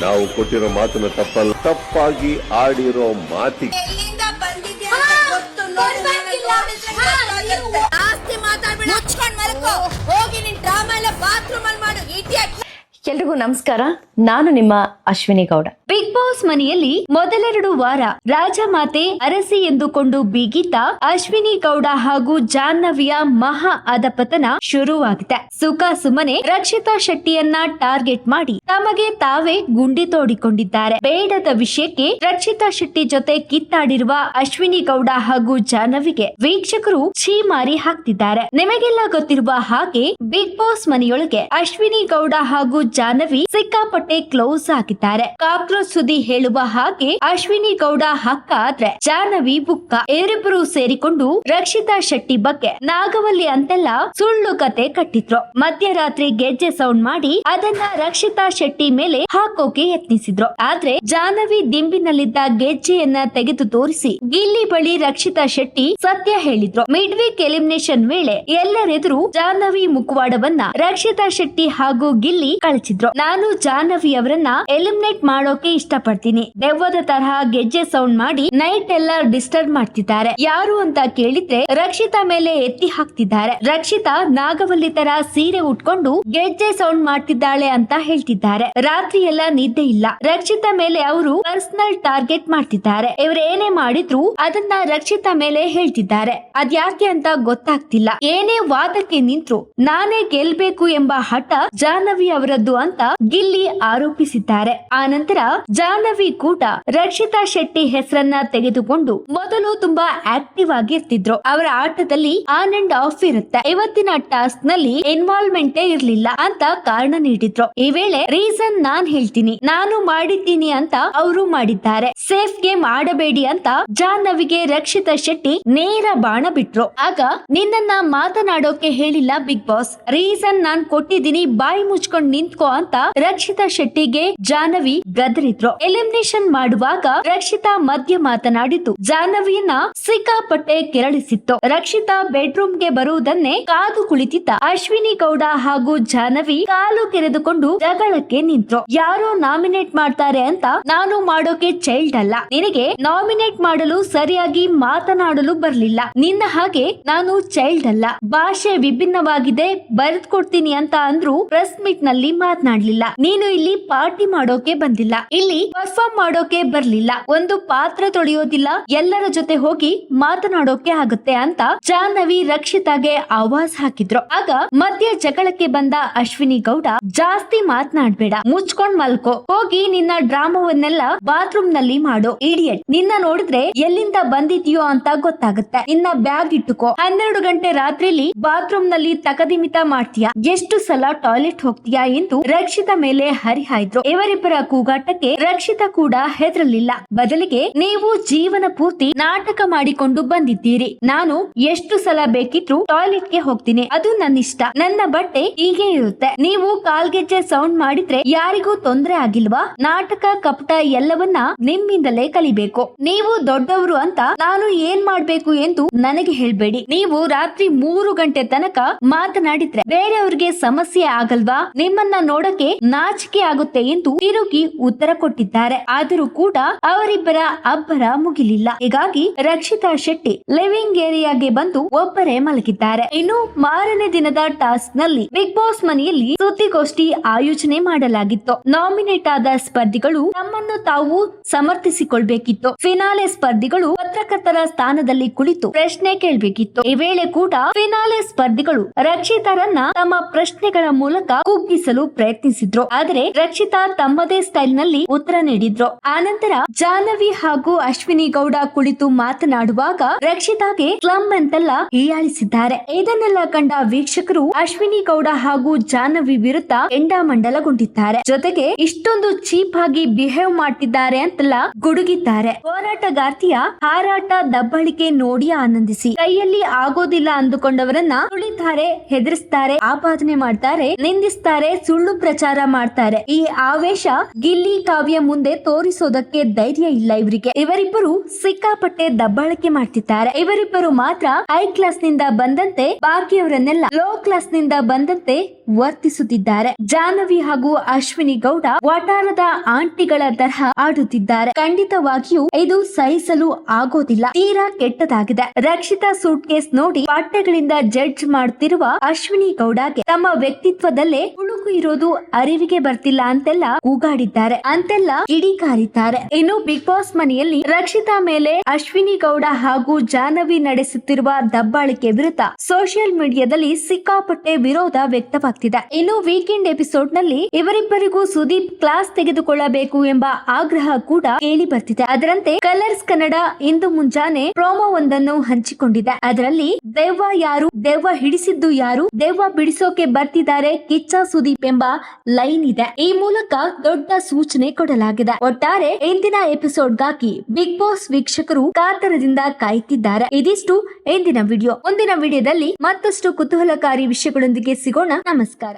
ನಾವು ಕೊಟ್ಟಿರೋ ಮಾತನ್ನ ತಪ್ಪಲ್ಲ. ತಪ್ಪಾಗಿ ಆಡಿರೋ ಮಾತಿ ಎಲ್ಲಿಂದ ಬಂದಿದ್ಯಾ ಗೊತ್ತು ನೋಡಿ ನಿನ್ನ ನೋಡಿದ್ರೆ ಮಾತಾಡ್ಬೇಡ. ಹೋಗಿ ನಿನ್ ಡ್ರಾಮಾ ಎಲ್ಲ ಬಾತ್ರೂಮ್ ಅಲ್ಲಿ ಮಾಡು ಇಡಿಯಟ್ ಎಲ್ರಿಗೂ ನಮಸ್ಕಾರ. ನಾನು ನಿಮ್ಮ ಅಶ್ವಿನಿ ಗೌಡ. ಬಿಗ್ ಬಾಸ್ ಮನೆಯಲ್ಲಿ ಮೊದಲೆರಡು ವಾರ ರಾಜಮಾತೆ ಅರಸಿ ಎಂದುಕೊಂಡು ಬೀಗಿದ್ದ ಅಶ್ವಿನಿ ಗೌಡ ಹಾಗೂ ಜಾಹ್ನವಿಯ ಮಹಾ ಅಧಪತನ ಶುರುವಾಗಿದೆ. ಸುಖ ಸುಮ್ಮನೆ ರಕ್ಷಿತಾ ಶೆಟ್ಟಿಯನ್ನ ಟಾರ್ಗೆಟ್ ಮಾಡಿ ತಮಗೆ ತಾವೇ ಗುಂಡಿ ತೋಡಿಕೊಂಡಿದ್ದಾರೆ. ಬೇಡದ ವಿಷಯಕ್ಕೆ ರಕ್ಷಿತಾ ಶೆಟ್ಟಿ ಜೊತೆ ಕಿತ್ತಾಡಿರುವ ಅಶ್ವಿನಿ ಗೌಡ ಹಾಗೂ ಜಾಹ್ನವಿಗೆ ವೀಕ್ಷಕರು ಛೀಮಾರಿ ಹಾಕ್ತಿದ್ದಾರೆ. ನಿಮಗೆಲ್ಲ ಗೊತ್ತಿರುವ ಹಾಗೆ ಬಿಗ್ ಬಾಸ್ ಮನೆಯೊಳಗೆ ಅಶ್ವಿನಿ ಗೌಡ ಹಾಗೂ ಜಾಹ್ನವಿ ಸಿಕ್ಕಾಪಟ್ಟೆ ಕ್ಲೋಸ್ ಆಗಿದ್ದಾರೆ. ಕಾಕ್ರೋಚ್ ಸುದ್ದಿ ಹೇಳುವ ಹಾಗೆ ಅಶ್ವಿನಿ ಗೌಡ ಹಕ್ಕ ಆದ್ರೆ ಜಾಹ್ನವಿ ಬುಕ್ಕ ಇವರಿಬ್ಬರು ಸೇರಿಕೊಂಡು ರಕ್ಷಿತಾ ಶೆಟ್ಟಿ ಬಗ್ಗೆ ನಾಗವಲ್ಲಿ ಅಂತೆಲ್ಲ ಸುಳ್ಳು ಕತೆ ಕಟ್ಟಿದ್ರು. ಮಧ್ಯರಾತ್ರಿ ಗೆಜ್ಜೆ ಸೌಂಡ್ ಮಾಡಿ ಅದನ್ನ ರಕ್ಷಿತಾ ಶೆಟ್ಟಿ ಮೇಲೆ ಹಾಕೋಕೆ ಯತ್ನಿಸಿದ್ರು. ಆದ್ರೆ ಜಾಹ್ನವಿ ದಿಂಬಿನಲ್ಲಿದ್ದ ಗೆಜ್ಜೆಯನ್ನ ತೆಗೆದು ತೋರಿಸಿ ಗಿಲ್ಲಿ ಬಳಿ ರಕ್ಷಿತಾ ಶೆಟ್ಟಿ ಸತ್ಯ ಹೇಳಿದ್ರು. ಮಿಡ್ ವೀಕ್ ಎಲಿಮಿನೇಷನ್ ವೇಳೆ ಎಲ್ಲರೆದುರು ಜಾಹ್ನವಿ ಮುಖವಾಡವನ್ನ ರಕ್ಷಿತಾ ಶೆಟ್ಟಿ ಹಾಗೂ ಗಿಲ್ಲಿ ಕಳಚಿದ್ರು ನಾನು ಜಾಹ್ನವಿ ಅವರನ್ನ ಎಲಿಮಿನೇಟ್ ಮಾಡೋಕೆ ಇಷ್ಟಪಡ್ತೀನಿ. ದೆವ್ವದ ತರಹ ಗೆಜ್ಜೆ ಸೌಂಡ್ ಮಾಡಿ ನೈಟ್ ಎಲ್ಲ ಡಿಸ್ಟರ್ಬ್ ಮಾಡ್ತಿದ್ದಾರೆ. ಯಾರು ಅಂತ ಕೇಳಿದ್ರೆ ರಕ್ಷಿತಾ ಮೇಲೆ ಎತ್ತಿ ಹಾಕ್ತಿದ್ದಾರೆ. ರಕ್ಷಿತಾ ನಾಗವಲ್ಲಿ ತರ ಸೀರೆ ಉಟ್ಕೊಂಡು ಗೆಜ್ಜೆ ಸೌಂಡ್ ಮಾಡ್ತಿದ್ದಾಳೆ ಅಂತ ಹೇಳ್ತಿದ್ದಾರೆ. ರಾತ್ರಿ ಎಲ್ಲ ನಿದ್ದೆ ಇಲ್ಲ. ರಕ್ಷಿತಾ ಮೇಲೆ ಅವರು ಪರ್ಸನಲ್ ಟಾರ್ಗೆಟ್ ಮಾಡ್ತಿದ್ದಾರೆ. ಇವ್ರು ಏನೇ ಮಾಡಿದ್ರು ಅದನ್ನ ರಕ್ಷಿತಾ ಮೇಲೆ ಹೇಳ್ತಿದ್ದಾರೆ. ಅದ್ಯಾಕೆ ಅಂತ ಗೊತ್ತಾಗ್ತಿಲ್ಲ. ಏನೇ ವಾದಕ್ಕೆ ನಿಂತ್ರು ನಾನೇ ಗೆಲ್ಬೇಕು ಎಂಬ ಹಠ ಜಾಹ್ನವಿ ಅವರದ್ದು ಅಂತ ಗಿಲ್ಲಿ ಆರೋಪಿಸಿದ್ದಾರೆ. ಆ ನಂತರ ಜಾಹ್ನವಿ ಕೂಟ ರಕ್ಷಿತಾ ಶೆಟ್ಟಿ ಹೆಸರನ್ನ ತೆಗೆದುಕೊಂಡು ಮೊದಲು ತುಂಬಾ ಆಕ್ಟಿವ್ ಆಗಿರ್ತಿದ್ರು. ಅವರ ಆಟದಲ್ಲಿ ಆನ್ ಅಂಡ್ ಆಫ್ ಇರುತ್ತೆ. ಇವತ್ತಿನ ಟಾಸ್ಕ್ನಲ್ಲಿ ಇನ್ವಾಲ್ವ್ಮೆಂಟ್ ಇರ್ಲಿಲ್ಲ ಅಂತ ಕಾರಣ ನೀಡಿದ್ರು. ಈ ವೇಳೆ ರೀಸನ್ ನಾನ್ ಹೇಳ್ತೀನಿ. ನಾನು ಮಾಡಿದ್ದೀನಿ ಅಂತ ಅವರು ಮಾಡಿದ್ದಾರೆ. ಸೇಫ್ ಗೇಮ್ ಆಡಬೇಡಿ ಅಂತ ಜಾಹ್ನವಿಗೆ ರಕ್ಷಿತಾ ಶೆಟ್ಟಿ ನೇರ ಬಾಣ ಬಿಟ್ರು. ಆಗ ನಿನ್ನನ್ನ ಮಾತನಾಡೋಕೆ ಹೇಳಿಲ್ಲ ಬಿಗ್ ಬಾಸ್. ರೀಸನ್ ನಾನ್ ಕೊಟ್ಟಿದ್ದೀನಿ, ಬಾಯಿ ಮುಚ್ಕೊಂಡ್ ನಿಂತ್ಕೋ ಅಂತ ರಕ್ಷಿತಾ ಶೆಟ್ಟಿಗೆ ಜಾನವಿ ಗದರಿದ್ರು. ಎಲಿಮಿನೇಷನ್ ಮಾಡುವಾಗ ರಕ್ಷಿತಾ ಮಧ್ಯ ಮಾತನಾಡಿದ್ದು ಜಾಹ್ನವಿಯನ್ನ ಸಿಕ್ಕಾಪಟ್ಟೆ ಕೆರಳಿಸಿತ್ತು. ರಕ್ಷಿತಾ ಬೆಡ್ರೂಮ್ಗೆ ಬರುವುದನ್ನೇ ಕಾದು ಕುಳಿತಿದ್ದ ಅಶ್ವಿನಿ ಗೌಡ ಹಾಗೂ ಜಾನವಿ ಕಾಲು ಕೆರೆದುಕೊಂಡು ಜಗಳಕ್ಕೆ ನಿಂತ್ರು. ಯಾರೋ ನಾಮಿನೇಟ್ ಮಾಡ್ತಾರೆ ಅಂತ ನಾನು ಮಾಡೋಕೆ ಚೈಲ್ಡ್ ಅಲ್ಲ. ನಿನಗೆ ನಾಮಿನೇಟ್ ಮಾಡಲು ಸರಿಯಾಗಿ ಮಾತನಾಡಲು ಬರ್ಲಿಲ್ಲ. ನಿನ್ನ ಹಾಗೆ ನಾನು ಚೈಲ್ಡ್ ಅಲ್ಲ. ಭಾಷೆ ವಿಭಿನ್ನವಾಗಿದೆ, ಬರೆದ್ಕೊಡ್ತೀನಿ ಅಂತ ಅಂದ್ರು ಪ್ರೆಸ್ ಮೀಟ್ನಲ್ಲಿ ಮಾತನಾಡ್ಲಿಲ್ಲ ನೀನು ಇಲ್ಲಿ ಪಾರ್ಟಿ ಮಾಡೋಕೆ ಬಂದಿಲ್ಲ. ಇಲ್ಲಿ ಪರ್ಫಾರ್ಮ್ ಮಾಡೋಕೆ ಬರ್ಲಿಲ್ಲ. ಒಂದು ಪಾತ್ರ ತೊಳೆಯೋದಿಲ್ಲ. ಎಲ್ಲರ ಜೊತೆ ಹೋಗಿ ಮಾತನಾಡೋಕೆ ಆಗುತ್ತೆ ಅಂತ ಜಾಹ್ನವಿ ರಕ್ಷಿತಾಗೆ ಆವಾಜ್ ಹಾಕಿದ್ರು. ಆಗ ಮಧ್ಯ ಜಗಳಕ್ಕೆ ಬಂದ ಅಶ್ವಿನಿ ಗೌಡ, ಜಾಸ್ತಿ ಮಾತನಾಡ್ಬೇಡ. ಮುಚ್ಕೊಂಡ್ ಮಲ್ಕೋ. ಹೋಗಿ ನಿನ್ನ ಡ್ರಾಮಾವನ್ನೆಲ್ಲ ಬಾತ್ರೂಮ್ನಲ್ಲಿ ಮಾಡೋ. ಇಡಿಯಟ್. ನಿನ್ನ ನೋಡಿದ್ರೆ ಎಲ್ಲಿಂದ ಬಂದಿದ್ಯೋ ಅಂತ ಗೊತ್ತಾಗುತ್ತೆ. ನಿನ್ನ ಬ್ಯಾಗ್ ಇಟ್ಟುಕೋ. ಹನ್ನೆರಡು ಗಂಟೆ ರಾತ್ರಿಲಿ ಬಾತ್ರೂಮ್ನಲ್ಲಿ ತಕದಿಮಿತ ಮಾಡ್ತೀಯಾ? ಎಷ್ಟು ಸಲ ಟಾಯ್ಲೆಟ್ ಹೋಗ್ತೀಯಾ ಎಂದು ರಕ್ಷಿತ ಮೇಲೆ ಹರಿಹಾಯ್ದ್ರು ಇವರಿಬ್ಬರ ಕೂಗಾಟಕ್ಕೆ ರಕ್ಷಿತ ಕೂಡ ಹೆದರಲಿಲ್ಲ. ಬದಲಿಗೆ ನೀವು ಜೀವನ ಪೂರ್ತಿ ನಾಟಕ ಮಾಡಿಕೊಂಡು ಬಂದಿದ್ದೀರಿ. ನಾನು ಎಷ್ಟು ಸಲ ಬೇಕಿದ್ರು ಟಾಯ್ಲೆಟ್ಗೆ ಹೋಗ್ತೀನಿ. ಅದು ನನ್ನ ಇಷ್ಟ ನನ್ನ ಬಟ್ಟೆ ಹೀಗೆ ಇರುತ್ತೆ. ನೀವು ಕಾಲ್ಗೆಜ್ಜೆ ಸೌಂಡ್ ಮಾಡಿದ್ರೆ ಯಾರಿಗೂ ತೊಂದ್ರೆ ಆಗಿಲ್ವಾ? ನಾಟಕ, ಕಪಟ ಎಲ್ಲವನ್ನ ನಿಮ್ಮಿಂದಲೇ ಕಲಿಬೇಕು. ನೀವು ದೊಡ್ಡವರು ಅಂತ ನಾನು ಏನ್ ಮಾಡ್ಬೇಕು ಎಂದು ನನಗೆ ಹೇಳ್ಬೇಡಿ. ನೀವು ರಾತ್ರಿ ಮೂರು ಗಂಟೆ ತನಕ ಮಾತನಾಡಿದ್ರೆ ಬೇರೆಯವ್ರಿಗೆ ಸಮಸ್ಯೆ ಆಗಲ್ವಾ? ನಿಮ್ಮನ್ನ ನೋಡಕ್ಕೆ ನಾಚಿಕೆ ಆಗುತ್ತೆ ಎಂದು ತಿರುಗಿ ಉತ್ತರ ಕೊಟ್ಟಿದ್ದಾರೆ. ಆದರೂ ಕೂಡ ಅವರಿಬ್ಬರ ಅಬ್ಬರ ಮುಗಿಲಿಲ್ಲ. ಹೀಗಾಗಿ ರಕ್ಷಿತಾ ಶೆಟ್ಟಿ ಲಿವಿಂಗ್ ಏರಿಯಾಗೆ ಬಂದು ಒಬ್ಬರೇ ಮಲಗಿದ್ದಾರೆ. ಇನ್ನು ಮಾರನೇ ದಿನದ ಟಾಸ್ಕ್ನಲ್ಲಿ ಬಿಗ್ ಬಾಸ್ ಮನೆಯಲ್ಲಿ ಸುದ್ದಿಗೋಷ್ಠಿ ಆಯೋಜನೆ ಮಾಡಲಾಗಿತ್ತು. ನಾಮಿನೇಟ್ ಆದ ಸ್ಪರ್ಧಿಗಳು ತಮ್ಮನ್ನು ತಾವು ಸಮರ್ಥಿಸಿಕೊಳ್ಬೇಕಿತ್ತು. ಫಿನಾಲೆ ಸ್ಪರ್ಧಿಗಳು ಪತ್ರಕರ್ತರ ಸ್ಥಾನದಲ್ಲಿ ಕುಳಿತು ಪ್ರಶ್ನೆ ಕೇಳಬೇಕಿತ್ತು. ಈ ವೇಳೆ ಕೂಡ ಫಿನಾಲೆ ಸ್ಪರ್ಧಿಗಳು ರಕ್ಷಿತರನ್ನ ತಮ್ಮ ಪ್ರಶ್ನೆಗಳ ಮೂಲಕ ಕುಗ್ಗಿಸಲು ಪ್ರಯತ್ನಿಸಿದ್ರು. ಆದರೆ ರಕ್ಷಿತಾ ತಮ್ಮದೇ ಸ್ಟೈಲ್ನಲ್ಲಿ ಉತ್ತರ ನೀಡಿದ್ರು. ಆನಂತರ ಜಾಹ್ನವಿ ಹಾಗೂ ಅಶ್ವಿನಿ ಗೌಡ ಕುಳಿತು ಮಾತನಾಡುವಾಗ ರಕ್ಷಿತಾಗೆ ಕ್ಲಮ್ ಅಂತೆಲ್ಲ ಹೀಯಾಳಿಸಿದ್ದಾರೆ. ಇದನ್ನೆಲ್ಲ ಕಂಡ ವೀಕ್ಷಕರು ಅಶ್ವಿನಿ ಗೌಡ ಹಾಗೂ ಜಾಹ್ನವಿ ವಿರುದ್ಧ ಎಂಡಾಮಂಡಲಗೊಂಡಿದ್ದಾರೆ ಜೊತೆಗೆ ಇಷ್ಟೊಂದು ಚೀಪ್ ಆಗಿ ಬಿಹೇವ್ ಮಾಡ್ತಿದ್ದಾರೆ ಅಂತೆಲ್ಲ ಗುಡುಗಿದ್ದಾರೆ. ಹೋರಾಟಗಾರ್ತಿಯ ಹಾರಾಟ, ದಬ್ಬಳಿಕೆ ನೋಡಿ ಆನಂದಿಸಿ. ಕೈಯಲ್ಲಿ ಆಗೋದಿಲ್ಲ ಅಂದುಕೊಂಡವರನ್ನ ತುಳಿತಾರೆ, ಹೆದರಿಸ್ತಾರೆ, ಆಪಾದನೆ ಮಾಡ್ತಾರೆ, ನಿಂದಿಸ್ತಾರೆ, ಸುಳ್ಳು ಪ್ರಚಾರ ಮಾಡ್ತಾರೆ. ಈ ಆವೇಶ ಗಿಲ್ಲಿ ಕಾವ್ಯ ಮುಂದೆ ತೋರಿಸೋದಕ್ಕೆ ಧೈರ್ಯ ಇಲ್ಲ ಇವರಿಗೆ. ಇವರಿಬ್ಬರು ಸಿಕ್ಕಾಪಟ್ಟೆ ದಬ್ಬಾಳಿಕೆ ಮಾಡ್ತಿದ್ದಾರೆ. ಇವರಿಬ್ಬರು ಮಾತ್ರ ಹೈ ಕ್ಲಾಸ್ನಿಂದ ಬಂದಂತೆ ಬಾಕಿಯವರನ್ನೆಲ್ಲ ಲೋ ಕ್ಲಾಸ್ನಿಂದ ಬಂದಂತೆ ವರ್ತಿಸುತ್ತಿದ್ದಾರೆ. ಜಾನವಿ ಹಾಗೂ ಅಶ್ವಿನಿ ಗೌಡ ವಟಾರದ ಆಂಟಿಗಳ ತರಹ ಆಡುತ್ತಿದ್ದಾರೆ. ಖಂಡಿತವಾಗಿಯೂ ಇದು ಸಹಿಸಲು ಆಗೋದಿಲ್ಲ. ತೀರಾ ಕೆಟ್ಟದಾಗಿದೆ. ರಕ್ಷಿತಾ ಸೂಟ್ ಕೇಸ್ ನೋಡಿ ಪಾಠಗಳಿಂದ ಜಡ್ಜ್ ಮಾಡ್ತಿರುವ ಅಶ್ವಿನಿ ಗೌಡಗೆ ತಮ್ಮ ವ್ಯಕ್ತಿತ್ವದಲ್ಲೇ ಉಳುಕು ಇರೋದು ಅರಿವಿಗೆ ಬರ್ತಿಲ್ಲ ಅಂತೆಲ್ಲ ಕೂಗಾಡಿದ್ದಾರೆ. ಅಂತೆಲ್ಲ ಕಿಡಿಕಾರಿದ್ದಾರೆ. ಇನ್ನು ಬಿಗ್ ಬಾಸ್ ಮನೆಯಲ್ಲಿ ರಕ್ಷಿತಾ ಮೇಲೆ ಅಶ್ವಿನಿ ಗೌಡ ಹಾಗೂ ಜಾನವಿ ನಡೆಸುತ್ತಿರುವ ದಬ್ಬಾಳಿಕೆ ವಿರುದ್ಧ ಸೋಷಿಯಲ್ ಮೀಡಿಯಾದಲ್ಲಿ ಸಿಕ್ಕಾಪಟ್ಟೆ ವಿರೋಧ ವ್ಯಕ್ತವಾಗ್ತಿದೆ. ಇನ್ನು ವೀಕೆಂಡ್ ಎಪಿಸೋಡ್ನಲ್ಲಿ ಇವರಿಬ್ಬರಿಗೂ ಸುದೀಪ್ ಕ್ಲಾಸ್ ತೆಗೆದುಕೊಳ್ಳಬೇಕು ಎಂಬ ಆಗ್ರಹ ಕೂಡ ಕೇಳಿ ಬರ್ತಿದೆ. ಅದರಂತೆ ಕಲರ್ಸ್ ಕನ್ನಡ ಇಂದು ಮುಂಜಾನೆ ಪ್ರೋಮೋ ಒಂದನ್ನು ಹಂಚಿಕೊಂಡಿದೆ. ಅದರಲ್ಲಿ ದೆವ್ವ ಯಾರು, ದೆವ್ವ ಹಿಡಿಸಿದ್ದು ಯಾರು, ದೆವ್ವ ಬಿಡಿಸೋಕೆ ಬರ್ತಿದ್ದಾರೆ ಕಿಚ್ಚ ಸುದೀಪ್ ಎಂಬ ಲೈನ್ ಇದೆ. ಈ ಮೂಲಕ ದೊಡ್ಡ ಸೂಚನೆ ಕೊಡಲಾಗಿದೆ. ಒಟ್ಟಾರೆ ಇಂದಿನ ಎಪಿಸೋಡ್ಗಾಗಿ ಬಿಗ್ ಬಾಸ್ ವೀಕ್ಷಕರು ಕಾತರದಿಂದ ಕಾಯುತ್ತಿದ್ದಾರೆ ಇದಿಷ್ಟು ಇಂದಿನ ವಿಡಿಯೋ. ಮುಂದಿನ ವಿಡಿಯೋದಲ್ಲಿ ಮತ್ತಷ್ಟು ಕುತೂಹಲಕಾರಿ ವಿಷಯಗಳೊಂದಿಗೆ ಸಿಗೋಣ. ನಮಸ್ಕಾರ.